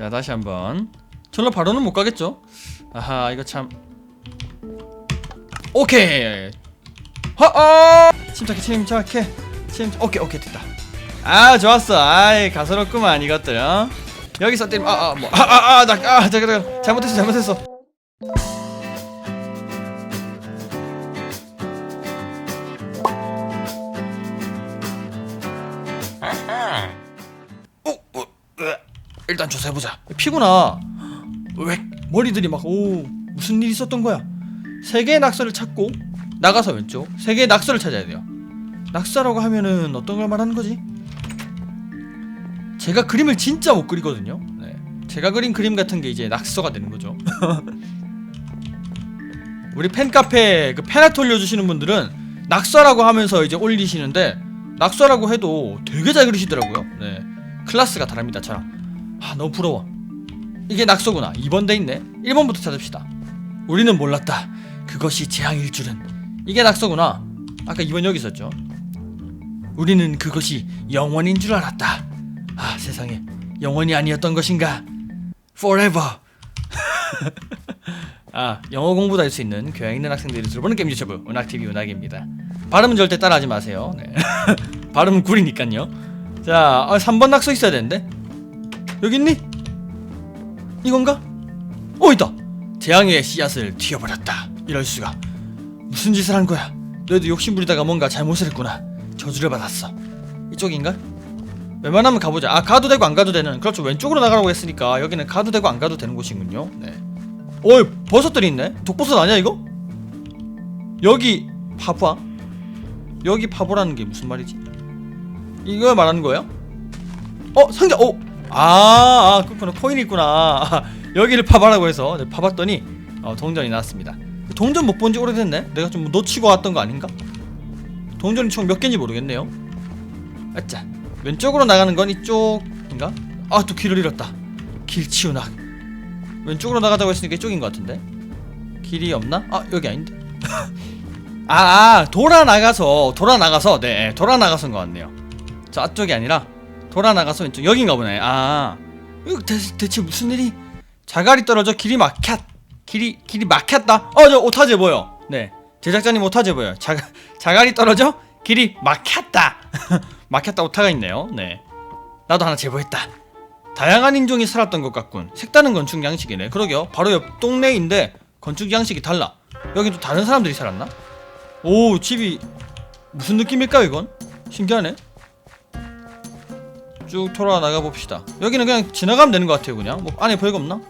자 다시 한번. 절로 바로는 못 가겠죠? 아하 이거 참. 오케이. 허어! 침착해 침착해. 침 오케이 오케이 됐다. 아 좋았어. 아이 가소롭구만 이것들 어? 여기서 때리면 아아뭐아아아나아 잠깐 잠깐. 잘못했어 잘못했어 조사해보자. 피구나. 왜 머리들이 막 오 무슨 일이 있었던 거야? 세 개의 낙서를 찾고 나가서 왼쪽. 세 개의 낙서를 찾아야 돼요. 낙서라고 하면은 어떤 걸 말하는 거지? 제가 그림을 진짜 못 그리거든요. 네. 제가 그린 그림 같은 게 이제 낙서가 되는 거죠. 우리 팬카페 그 팬아트 올려주시는 분들은 낙서라고 하면서 이제 올리시는데 낙서라고 해도 되게 잘 그리시더라고요. 네. 클래스가 다릅니다 저랑 아 너무 부러워. 이게 낙서구나. 2번 돼 있네. 1번부터 찾읍시다. 우리는 몰랐다. 그것이 재앙일 줄은. 이게 낙서구나. 아까 2번 여기 있었죠? 우리는 그것이 영원인 줄 알았다. 아 세상에. 영원이 아니었던 것인가? Forever. 아 영어 공부도 할 수 있는 교양 있는 학생들이 들어보는 게임 유튜브. 은학TV 은학입니다. 발음은 절대 따라하지 마세요. 네. 발음은 구리니깐요. 자 아, 3번 낙서 있어야 되는데 여기 있니? 이건가? 어 있다 재앙의 씨앗을 튀어버렸다 이럴 수가 무슨 짓을 한 거야 너희도 욕심 부리다가 뭔가 잘못을 했구나 저주를 받았어 이쪽인가? 웬만하면 가보자 아 가도 되고 안 가도 되는 그렇죠 왼쪽으로 나가라고 했으니까 여기는 가도 되고 안 가도 되는 곳이군요 네 어이 버섯들이 있네 독버섯 아니야 이거? 여기 파부야? 여기 파보라는 게 무슨 말이지? 이거 말하는 거예요? 어 상자 어! 아, 아 그렇구나. 코인이 있구나. 아, 여기를 파봐라고 해서 네, 파봤더니 어, 동전이 나왔습니다. 동전 못 본 지 오래됐네? 내가 좀 놓치고 왔던 거 아닌가? 동전이 총 몇 개인지 모르겠네요. 아짜 왼쪽으로 나가는 건 이쪽인가? 아 또 길을 잃었다. 길치우낙 왼쪽으로 나가자고 했으니까 이쪽인 것 같은데? 길이 없나? 아 여기 아닌데? 아, 아 돌아 나가서 돌아 나가서 네 돌아 나가서인 것 같네요. 저 앞쪽이 아니라 돌아 나가서 왼쪽 여긴가 보네. 아 대, 대체 무슨 일이? 자갈이 떨어져 길이 막혔 길이 길이 막혔다? 어 저 오타제 보여. 네. 제작자님 오타제 보여 자 자갈이 떨어져 길이 막혔다. 막혔다 오타가 있네요. 네. 나도 하나 제보했다. 다양한 인종이 살았던 것 같군. 색다른 건축 양식이네. 그러게요. 바로 옆 동네인데 건축 양식이 달라. 여기 또 다른 사람들이 살았나? 오 집이 무슨 느낌일까요 이건? 신기하네 쭉 돌아 나가 봅시다. 여기는 그냥 지나가면 되는 것 같아요 그냥. 뭐 안에 별거 없나?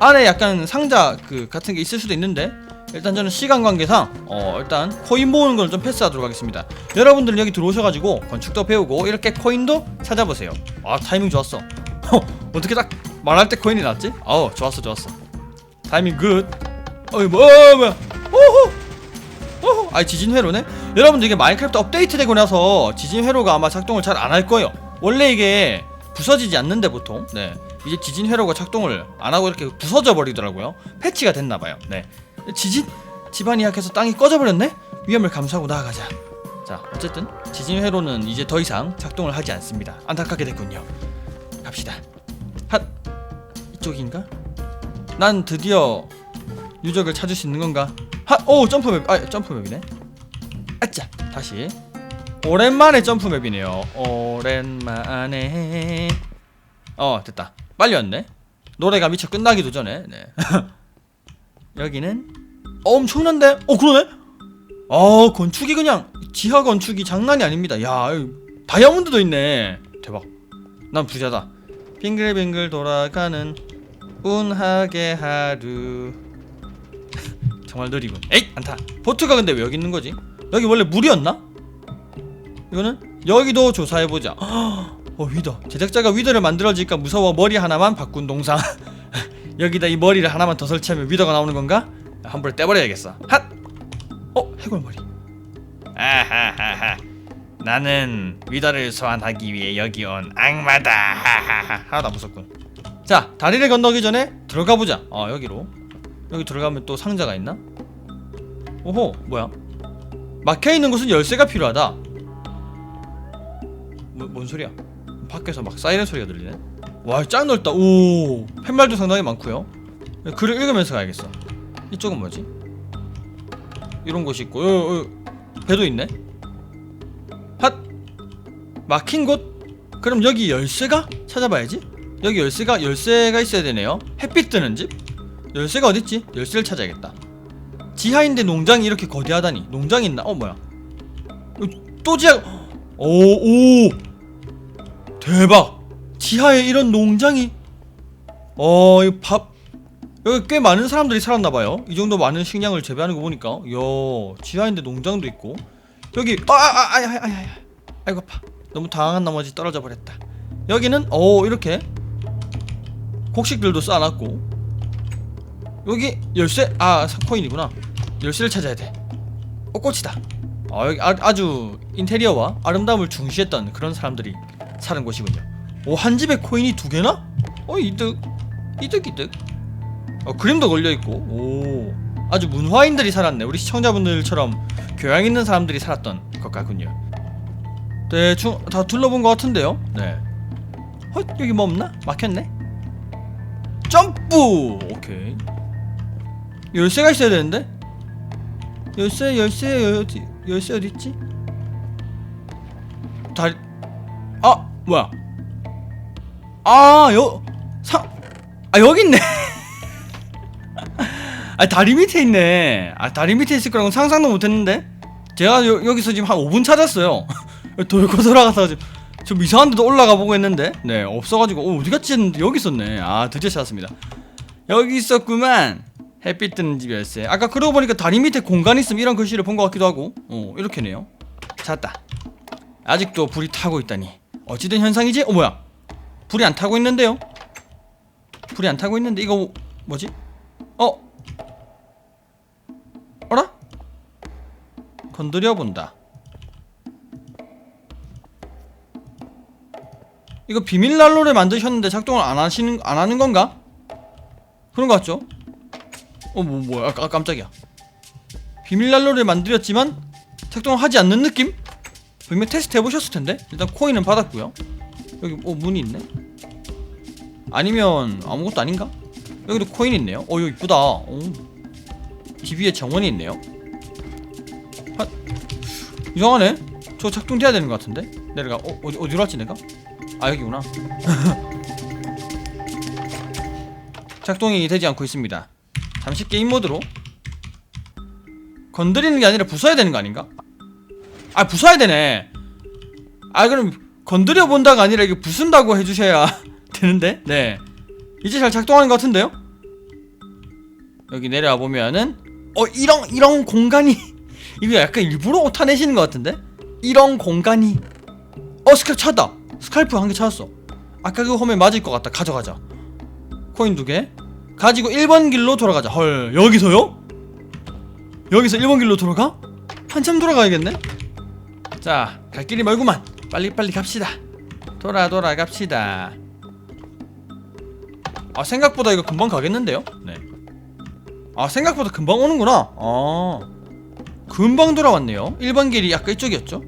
안에 약간 상자 그 같은 게 있을 수도 있는데 일단 저는 시간 관계상 어 일단 코인 모으는 걸 좀 패스하도록 하겠습니다. 여러분들은 여기 들어오셔가지고 건축도 배우고 이렇게 코인도 찾아보세요. 아 타이밍 좋았어. 어떻게 딱 말할 때 코인이 났지? 아우 좋았어 좋았어. 타이밍 굿. 어이 뭐 어, 뭐야. 오호! 오호! 아 지진 회로네? 여러분들 이게 마인크래프트 업데이트되고 나서 지진 회로가 아마 작동을 잘 안 할 거예요 원래 이게 부서지지 않는데 보통 네. 이제 지진 회로가 작동을 안 하고 이렇게 부서져 버리더라고요. 패치가 됐나 봐요. 네. 지진 집안이 약해서 땅이 꺼져 버렸네? 위험을 감수하고 나아가자. 자 어쨌든 지진 회로는 이제 더 이상 작동을 하지 않습니다. 안타깝게 됐군요. 갑시다. 핫! 이쪽인가? 난 드디어 유적을 찾을 수 있는 건가? 핫오 점프맵. 아 점프맵이네. 아짜! 다시 오랜만에 점프맵이네요. 오랜만에. 어 됐다. 빨리 왔네. 노래가 미처 끝나기도 전에. 네. 여기는 어, 엄청난데? 어 그러네? 어 건축이 그냥 지하 건축이 장난이 아닙니다. 야 다이아몬드도 있네. 대박. 난 부자다. 빙글빙글 돌아가는 운하게 하루. 정말 느리군. 에이 안타. 보트가 근데 왜 여기 있는 거지? 여기 원래 물이었나 이거는 여기도 조사해보자. 어 위더. 제작자가 위더를 만들어질까 무서워 머리 하나만 바꾼 동상. 여기다 이 머리를 하나만 더 설치하면 위더가 나오는 건가? 함부로 떼버려야겠어. 핫! 어 해골머리. 아하하하. 나는 위더를 소환하기 위해 여기 온 악마다. 하하하. 하나도 안 무섭군. 자 다리를 건너기 전에 들어가 보자. 어 여기로. 여기 들어가면 또 상자가 있나? 오호 뭐야? 막혀 있는 곳은 열쇠가 필요하다 뭐, 뭔 소리야? 밖에서 막 사이렌 소리가 들리네? 와 짱 넓다. 오 팻말도 상당히 많고요. 글을 읽으면서 가야겠어. 이쪽은 뭐지? 이런 곳이 있고 어, 어, 배도 있네? 핫! 막힌 곳? 그럼 여기 열쇠가? 찾아봐야지. 여기 열쇠가 열쇠가 있어야 되네요. 햇빛 뜨는 집? 열쇠가 어딨지? 열쇠를 찾아야겠다. 지하인데 농장이 이렇게 거대하다니. 농장 있나? 어 뭐야? 어, 또 지하 오오 대박 지하에 이런 농장이 어, 이 밥 여기 꽤 많은 사람들이 살았나 봐요. 이 정도 많은 식량을 재배하는 거 보니까 야, 지하인데 농장도 있고. 여기 아, 아, 아, 아, 아, 아, 아. 아이고 아파. 너무 당황한 나머지 떨어져 버렸다. 여기는 어, 이렇게 곡식들도 쌓아놨고. 여기 열쇠 아, 코인이구나. 열쇠를 찾아야 돼. 어, 꽃이다. 아, 여기 아, 아주 인테리어와 아름다움을 중시했던 그런 사람들이 사는 곳이군요. 오, 한 집에 코인이 두 개나? 어, 이득. 이득, 이득. 어, 그림도 걸려있고, 오. 아주 문화인들이 살았네. 우리 시청자분들처럼 교양 있는 사람들이 살았던 것 같군요. 대충 다 둘러본 것 같은데요? 네. 헛, 여기 뭐 없나? 막혔네? 점프! 오케이. 열쇠가 있어야 되는데? 열쇠, 열쇠, 어디, 열쇠 어딨지? 아, 뭐야? 아, 여, 사, 아, 여기 있네. 아, 다리 밑에 있네. 아, 다리 밑에 있을 거라고 상상도 못 했는데? 제가 여, 여기서 지금 한 5분 찾았어요. 돌고 돌아가서 지금 좀 이상한 데도 올라가 보고 했는데, 네, 없어가지고, 오, 어디 갔지 했는데 여기 있었네. 아, 드디어 찾았습니다. 여기 있었구만. 햇빛 뜨는 집 열쇠. 아까 그러고 보니까 다리 밑에 공간 있음 이런 글씨를 본 것 같기도 하고, 어, 이렇게네요. 찾았다. 아직도 불이 타고 있다니. 어찌된 현상이지? 어, 뭐야? 불이 안 타고 있는데요? 불이 안 타고 있는데 이거 뭐지? 어? 어라? 건드려 본다. 이거 비밀 난로를 만드셨는데 작동을 안 하시는 안 하는 건가? 그런 거 같죠? 어, 뭐 뭐야? 아, 깜짝이야. 비밀 난로를 만들었지만 작동을 하지 않는 느낌? 분명 테스트 해보셨을 텐데 일단 코인은 받았고요. 여기 어 문이 있네. 아니면 아무것도 아닌가? 여기도 코인 있네요. 어 이거 이쁘다. 오. 집 위에 정원이 있네요. 하, 이상하네. 저 작동돼야 되는 것 같은데. 내려가. 어 어디 어디로 왔지 내가? 아 여기구나. 작동이 되지 않고 있습니다. 잠시 게임 모드로 건드리는 게 아니라 부숴야 되는 거 아닌가? 아 부숴야 되네. 아 그럼 건드려 본다가 아니라 이게 부순다고 해주셔야 되는데? 네. 이제 잘 작동하는 것 같은데요? 여기 내려와 보면은 어 이런 이런 공간이 이거 약간 일부러 오타내시는 것 같은데? 이런 공간이. 어 스칼프 찾았다. 스칼프 한 개 찾았어. 아까 그 홈에 맞을 것 같다. 가져가자. 코인 두 개. 가지고 1번 길로 돌아가자. 헐 여기서요? 여기서 1번 길로 돌아가? 한참 돌아가야겠네 자 갈 길이 멀구만. 빨리 빨리 갑시다. 돌아 돌아 갑시다. 아 생각보다 이거 금방 가겠는데요? 네 아 생각보다 금방 오는구나. 아 금방 돌아왔네요. 1번 길이 아까 이쪽이었죠?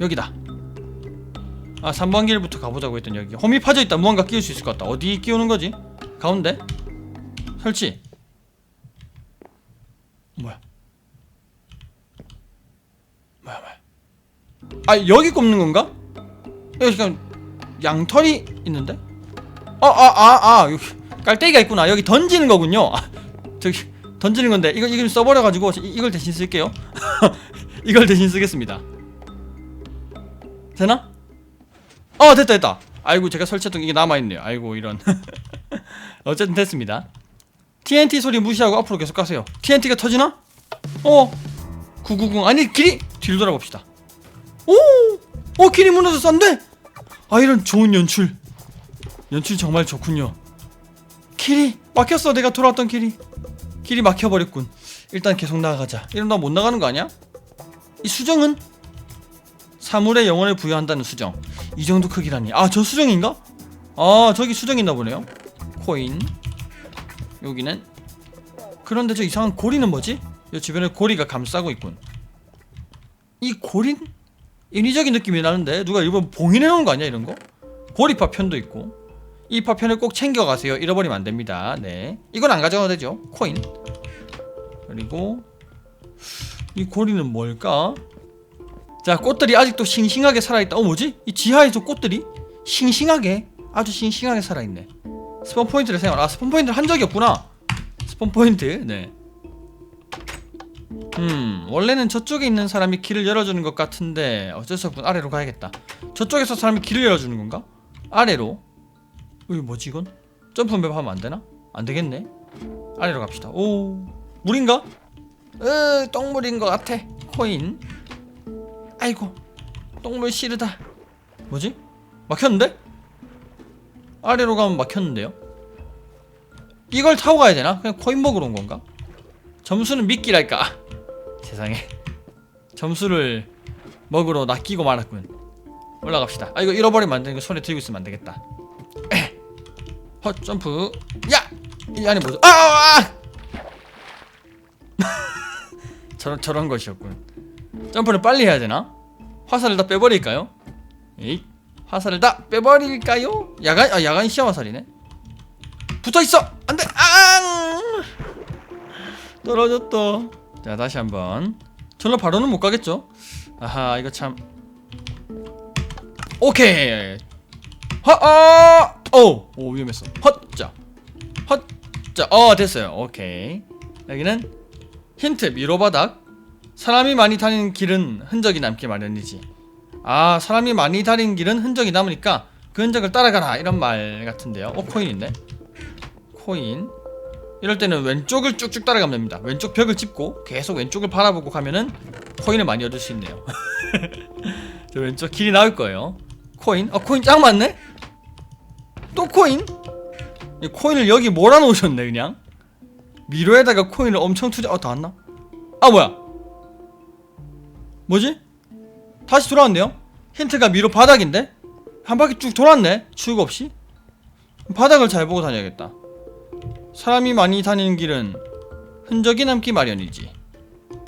여기다. 아 3번 길부터 가보자고 했더니 여기 홈이 파져 있다. 무언가 끼울 수 있을 것 같다. 어디 끼우는 거지? 가운데? 설치. 뭐야 뭐야 아 여기 꼽는 건가? 여기 지금 양털이 있는데? 어아아아 여기 깔때기가 있구나. 여기 던지는 거군요. 아, 저기 던지는 건데 이거 이걸 써버려가지고 이- 이걸 대신 쓸게요. 이걸 대신 쓰겠습니다. 되나? 어 됐다 됐다. 아이고 제가 설치했던 이게 남아있네요. 아이고 이런. 어쨌든 됐습니다. TNT 소리 무시하고 앞으로 계속 가세요. TNT가 터지나? 어? 990 아니 길이? 뒤로 돌아봅시다 오! 어 길이 무너져서 안돼! 아 이런 좋은 연출 연출 정말 좋군요 길이 막혔어 내가 돌아왔던 길이 길이 막혀버렸군 일단 계속 나아가자 이러면 나못 나가는 거 아니야? 이 수정은? 사물의 영혼을 부여한다는 수정 이 정도 크기라니 아 저 수정인가? 아 저기 수정있나 보네요 코인 여기는 그런데 저 이상한 고리는 뭐지? 이 주변에 고리가 감싸고 있군 이 고린? 인위적인 느낌이 나는데 누가 일본 봉인해 놓은 거 아니야 이런 거? 고리파 편도 있고 이 파편을 꼭 챙겨가세요. 잃어버리면 안 됩니다. 네. 이건 안 가져가도 되죠. 코인. 그리고 이 고리는 뭘까? 자, 꽃들이 아직도 싱싱하게 살아있다. 어, 뭐지? 이 지하에서 꽃들이 싱싱하게 아주 싱싱하게 살아있네. 스폰 포인트를 사용. 아, 스폰 포인트를 한 적이 없구나. 스폰 포인트. 네. 음, 원래는 저쪽에 있는 사람이 길을 열어주는 것 같은데 어쩔 수 없군. 아래로 가야겠다. 저쪽에서 사람이 길을 열어주는 건가? 아래로. 이거 뭐지 이건? 점프 맵 하면 안 되나? 안 되겠네. 아래로 갑시다. 오, 물인가? 으, 똥물인 것 같아. 코인. 아이고, 똥물 시르다. 뭐지? 막혔는데? 아래로 가면 막혔는데요? 이걸 타고 가야 되나? 그냥 코인 먹으러 온 건가? 점수는 미끼랄까? 아, 세상에 점수를 먹으러 낚이고 말았군 올라갑시다 아 이거 잃어버리면 안 되니까 손에 들고 있으면 안 되겠다 에. 헛 점프 야! 이 안에 뭐죠? 아! 아! 아! 저런 저런 것이었군 점프를 빨리 해야 되나? 화살을 다 빼버릴까요? 에이 화살을 다 빼버릴까요? 야간 아 야간 시야 화살이네 붙어 있어 안돼 아 떨어졌다 자 다시 한번. 절로 바로는 못 가겠죠? 아하 이거 참. 오케이. 하아 오, 오 위험했어. 헛자. 헛자. 어 됐어요. 오케이. 여기는 힌트 미로바닥. 사람이 많이 다니는 길은 흔적이 남기 마련이지. 아 사람이 많이 다니는 길은 흔적이 남으니까 그 흔적을 따라가라. 이런 말 같은데요. 어 코인 있네. 코인 이럴 때는 왼쪽을 쭉쭉 따라가면 됩니다 왼쪽 벽을 짚고 계속 왼쪽을 바라보고 가면은 코인을 많이 얻을 수 있네요 저 왼쪽 길이 나올 거예요 코인? 어 코인 짱 많네? 또 코인? 이 코인을 여기 몰아놓으셨네 그냥 미로에다가 코인을 엄청 투자 어다 왔나? 아 뭐야 뭐지? 다시 돌아왔네요 힌트가 미로 바닥인데? 한 바퀴 쭉 돌았네 추구 없이 바닥을 잘 보고 다녀야겠다 사람이 많이 다니는 길은 흔적이 남기 마련이지.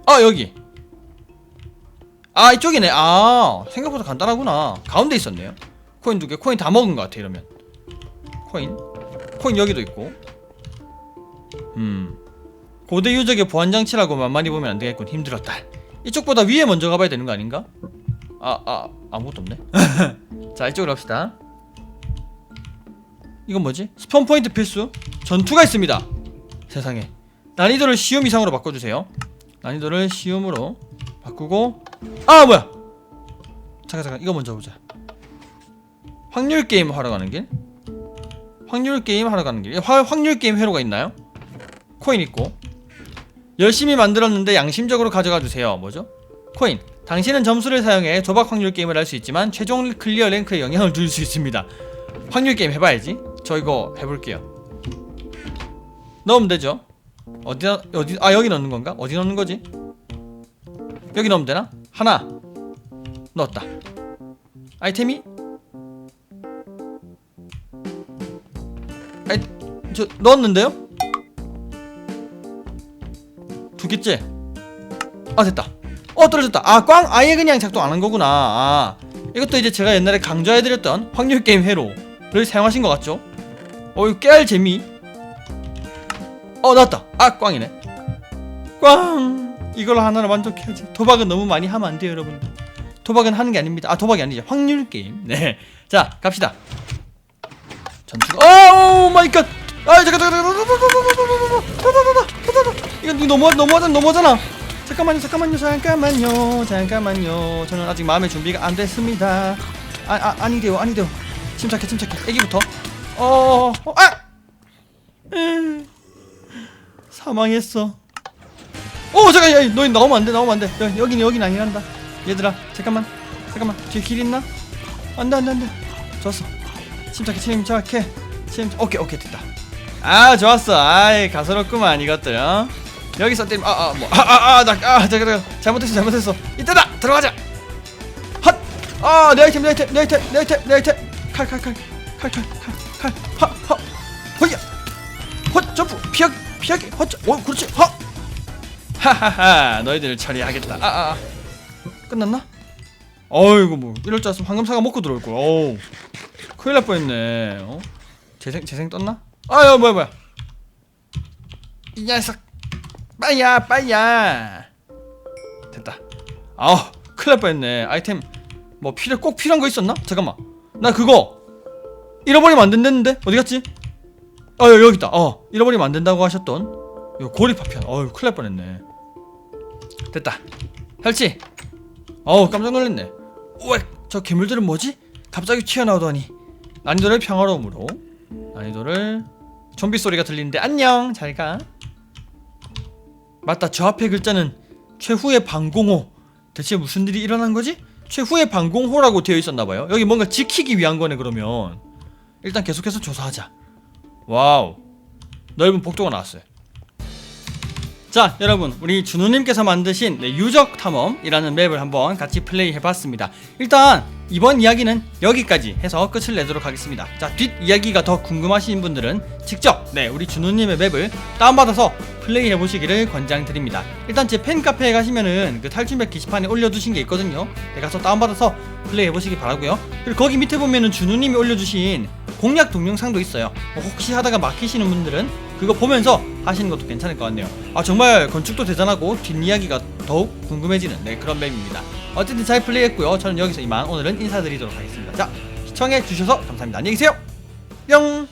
아 여기. 아 이쪽이네. 아 생각보다 간단하구나. 가운데 있었네요. 코인 두 개. 코인 다 먹은 것 같아 이러면. 코인. 코인 여기도 있고. 음. 고대 유적의 보안 장치라고 만만히 보면 안 되겠군. 힘들었다. 이쪽보다 위에 먼저 가봐야 되는 거 아닌가? 아, 아, 아무것도 없네. 자, 이쪽으로 갑시다. 이건 뭐지? 스폰 포인트 필수? 전투가 있습니다. 세상에. 난이도를 쉬움 이상으로 바꿔주세요. 난이도를 쉬움으로 바꾸고 아 뭐야? 잠깐 잠깐 이거 먼저 보자. 확률 게임 하러 가는 길? 확률 게임 하러 가는 길. 화, 확률 게임 회로가 있나요? 코인 있고 열심히 만들었는데 양심적으로 가져가 주세요. 뭐죠? 코인. 당신은 점수를 사용해 도박 확률 게임을 할 수 있지만 최종 클리어 랭크에 영향을 줄 수 있습니다. 확률 게임 해봐야지. 저 이거 해볼게요. 넣으면 되죠. 어디다 어디 아 여기 넣는 건가? 어디 넣는 거지? 여기 넣으면 되나? 하나 넣었다. 아이템이 아이 저 넣었는데요? 두 개째. 아 됐다. 어 떨어졌다. 아꽝 아예 그냥 작동 안 한 거구나. 아 이것도 이제 제가 옛날에 강조해드렸던 확률 게임 회로를 사용하신 것 같죠? 어 이거 깨알 재미. 어 나왔다. 아 꽝이네. 꽝. 이걸 하나로 만족해야지. 도박은 너무 많이 하면 안 돼요, 여러분들. 도박은 하는 게 아닙니다. 아 도박이 아니죠. 확률 게임. 네. 자 갑시다. 전투가. 오 마이 갓. 아 잠깐 잠깐 잠깐. 이거 너무 너무하잖아 너무하잖아. 잠깐만요 잠깐만요 잠깐만요 잠깐만요. 저는 아직 마음의 준비가 안 됐습니다. 아, 아 아니돼요 아니돼요. 침착해 침착해. 애기부터. 어, 어 아. 에, 사망했어. 오 잠깐 야, 너 나오면 안 돼 나오면 안 돼. 여, 여긴 여긴 아니란다. 얘들아 잠깐만 잠깐만. 뒤에 길 있나? 안 돼 안 돼 안 돼. 좋았어. 침착해 침착해. 침 오케이 오케이 됐다. 아 좋았어. 아이 가소롭구만 이것들 어? 여기서 때리 아 아 뭐 아 아 아 나 아 잠깐 잠깐. 잘못했어 잘못했어. 이때다! 들어가자! 핫아내 아이템 내 아이템 내 아이템 내 아이템 내 아이템. 칼 칼 칼. 칼 칼 칼 칼하하 허야. 헛 점프 피하기 피하기 헛어 그렇지 하. 하하하 너희들을 처리하겠다. 아 아 아. 끝났나? 어이구 뭐 이럴 줄 알았으면 황금사가 먹고 들어올 거야 어우. 큰일 날 뻔했네 어? 재생 재생 떴나? 아야 뭐야 뭐야. 이 녀석. 빠야 빠야. 됐다. 아우 큰일 날 뻔했네. 아이템 뭐 필요 꼭 필요한 거 있었나? 잠깐만. 나 그거 잃어버리면 안 된다는데? 어디 갔지? 아 여기 있다. 어 잃어버리면 안 된다고 하셨던? 이거 고리 파편. 어우 큰일 날 뻔했네. 됐다. 설치 어우 깜짝 놀랐네. 우와 저 괴물들은 뭐지? 갑자기 튀어나오더니. 난이도를 평화로움으로. 난이도를 좀비 소리가 들리는데 안녕. 잘 가. 맞다. 저 앞에 글자는 최후의 방공호. 대체 무슨 일이 일어난 거지? 최후의 방공호라고 되어 있었나봐요. 여기 뭔가 지키기 위한 거네 그러면 일단 계속해서 조사하자. 와우. 넓은 복도가 나왔어요. 자 여러분 우리 준우님께서 만드신 네, 유적 탐험이라는 맵을 한번 같이 플레이 해봤습니다. 일단 이번 이야기는 여기까지 해서 끝을 내도록 하겠습니다. 자 뒷 이야기가 더 궁금하신 분들은 직접 네 우리 준우님의 맵을 다운받아서 플레이 해보시기를 권장드립니다. 일단 제 팬카페에 가시면은 그 탈출맵 게시판에 올려두신 게 있거든요. 네, 가서 다운받아서 플레이 해보시기 바라고요. 그리고 거기 밑에 보면은 준우님이 올려주신 공략 동영상도 있어요 뭐 혹시 하다가 막히시는 분들은 그거 보면서 하시는 것도 괜찮을 것 같네요. 아 정말 건축도 대단하고 뒷이야기가 더욱 궁금해지는 네, 그런 맵입니다. 어쨌든 잘 플레이했고요. 저는 여기서 이만 오늘은 인사드리도록 하겠습니다. 자 시청해 주셔서 감사합니다. 안녕히 계세요. 뿅.